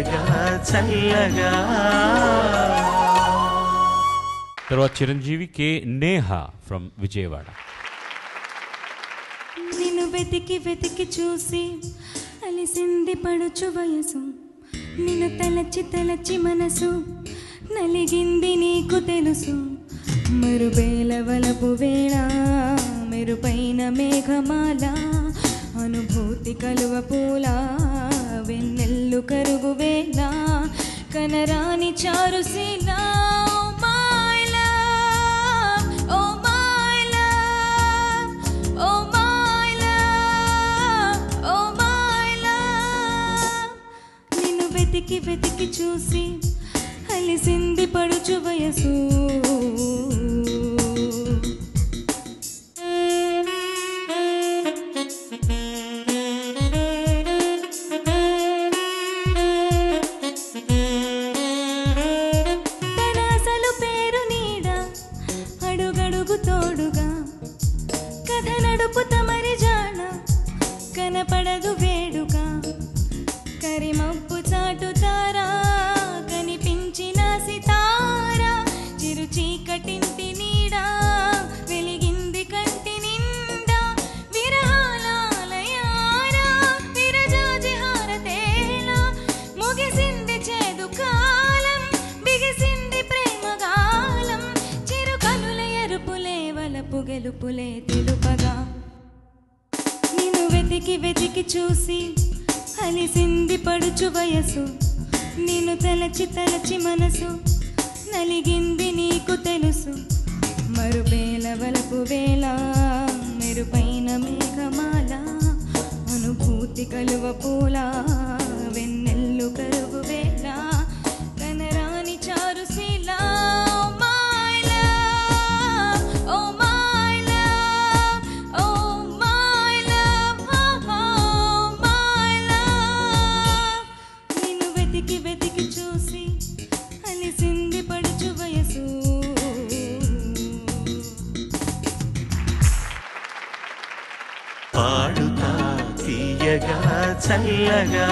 చల్లగా. తర్వాత Chiranjeevi K Neha from Vijayawada. నిన్ను వెతికి వెతికి చూసి అలిసింది పడుచు వయసు. నిన్ను తలచి తలచి మనసు నలిగింది నీకు తెలుసు. మరుబేల వలపు వేళ మెరుపైన మేఘమాల అనుభూతి కలువ పూల వెన్నెల్లు కరుగువేనా కనరాని చారుశీల నిన్ను వెతికి వెతికి చూసి అలిసింది పడుచు వయసు. అడుగడుగు తోడుగా. కథ నడుపు తమరి జాన కనపడదు వేడుక కరిమప్పు చాటుతారా కనిపించిన సితారా చిరు చీకటింటి గెలుపులే తెలుపగా. నేను వెతికి వెతికి చూసి అలిసింది పడుచు వయసు నిన్ను తలచి తలచి మనసు నలిగింది నీకు తెలుసు. మరుపేల వలపు వేళ మెరుపైన మేఘమాల అనుభూతి కలువ పూలా చల్లగా చల్లగా